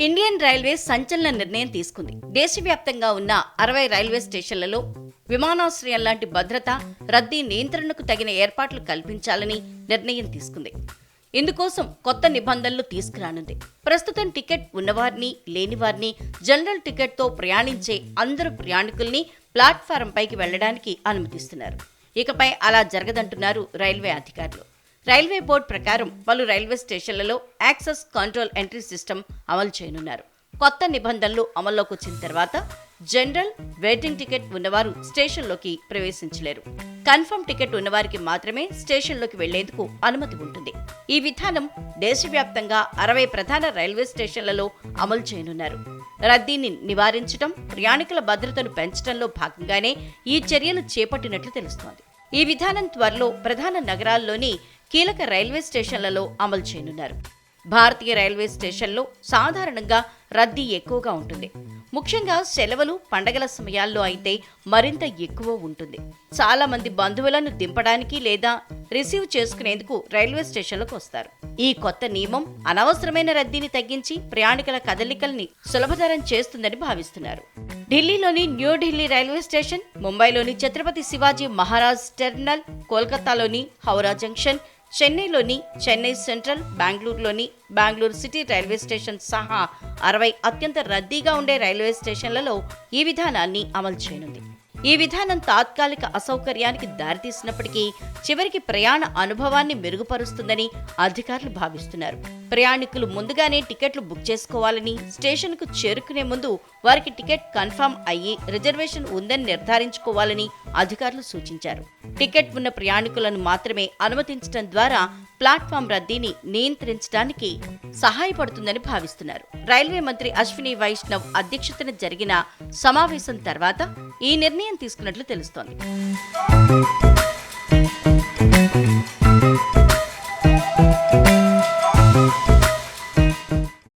Indian railway సంచలన నిర్ణయం తీసుకుంది. దేశవ్యాప్తంగా ఉన్న అరవై రైల్వే స్టేషన్లలో విమానాశ్రయం లాంటి భద్రత రద్దీ నియంత్రణకు తగిన ఏర్పాట్లు కల్పించాలని నిర్ణయం తీసుకుంది. ఇందుకోసం కొత్త నిబంధనలు తీసుకురానుంది. ప్రస్తుతం టికెట్ ఉన్నవారిని లేనివారిని జనరల్ టికెట్తో ప్రయాణించే అందరు ప్రయాణికుల్ని ప్లాట్ఫారం పైకి వెళ్ళడానికి అనుమతిస్తున్నారు. ఇకపై అలా జరగదంటున్నారు రైల్వే అధికారులు. రైల్వే బోర్డు ప్రకారం పలు రైల్వే స్టేషన్లలో యాక్సెస్ కంట్రోల్ ఎంట్రీ సిస్టమ్ అమలు చేయనున్నారు. కొత్త నిబంధనలు అమల్లోకి వచ్చిన తర్వాత జనరల్ వెయిటింగ్ టికెట్ ఉన్నవారు స్టేషన్లోకి ప్రవేశించలేరు. కన్ఫర్మ్ టికెట్ ఉన్నవారికి మాత్రమే స్టేషన్లోకి వెళ్ళేందుకు అనుమతి ఉంటుంది. ఈ విధానం దేశవ్యాప్తంగా అరవై ప్రధాన రైల్వే స్టేషన్లలో అమలు చేయనున్నారు. రద్దీని నివారించడం ప్రయాణికుల భద్రతను పెంచడంలో భాగంగానే ఈ చర్యలు చేపట్టినట్లు తెలుస్తోంది. ఈ విధానం త్వరలో ప్రధాన నగరాల్లోని కీలక రైల్వే స్టేషన్లలో అమలు చేయనున్నారు. భారతీయ రైల్వే స్టేషన్లో సాధారణంగా రద్దీ ఎక్కువగా ఉంటుంది. ముఖ్యంగా సెలవులు పండగల సమయాల్లో అయితే మరింత ఎక్కువ ఉంటుంది. చాలా మంది బంధువులను దింపడానికి లేదా రిసీవ్ చేసుకునేందుకు రైల్వే స్టేషన్లకు వస్తారు. ఈ కొత్త నియమం అనవసరమైన రద్దీని తగ్గించి ప్రయాణికుల కదలికల్ని సులభతరం చేస్తుందని భావిస్తున్నారు. ఢిల్లీలోని న్యూఢిల్లీ రైల్వే స్టేషన్ ముంబైలోని ఛత్రపతి శివాజీ మహారాజ్ టెర్మినల్ కోల్కతాలోని హౌరా జంక్షన్ చెన్నైలోని చెన్నై సెంట్రల్ బెంగళూరులోని బెంగళూరు సిటీ రైల్వే స్టేషన్ సహా అరవై అత్యంత రద్దీగా ఉండే రైల్వే స్టేషన్లలో ఈ విధానాన్ని అమలు చేయనుంది. ఈ విధానం తాత్కాలిక అసౌకర్యానికి దారితీసినప్పటికీ చివరికి ప్రయాణ అనుభవాన్ని మెరుగుపరుస్తుందని అధికారులు భావిస్తున్నారు. ప్రయాణికులు ముందుగానే టికెట్లు బుక్ చేసుకోవాలని స్టేషన్కు చేరుకునే ముందు వారికి టికెట్ కన్ఫర్మ్ అయ్యి రిజర్వేషన్ ఉందని నిర్ధారించుకోవాలని అధికారులు సూచించారు. టికెట్ ఉన్న ప్రయాణికులను మాత్రమే అనుమతించడం ద్వారా ప్లాట్ఫామ్ రద్దీని నియంత్రించడానికి సహాయపడుతుందని భావిస్తున్నారు. రైల్వే మంత్రి అశ్విని వైష్ణవ్ అధ్యక్షతన జరిగిన సమావేశం తర్వాత ఈ నిర్ణయం నిర్ణయం తీసుకున్నట్లు తెలుస్తోంది.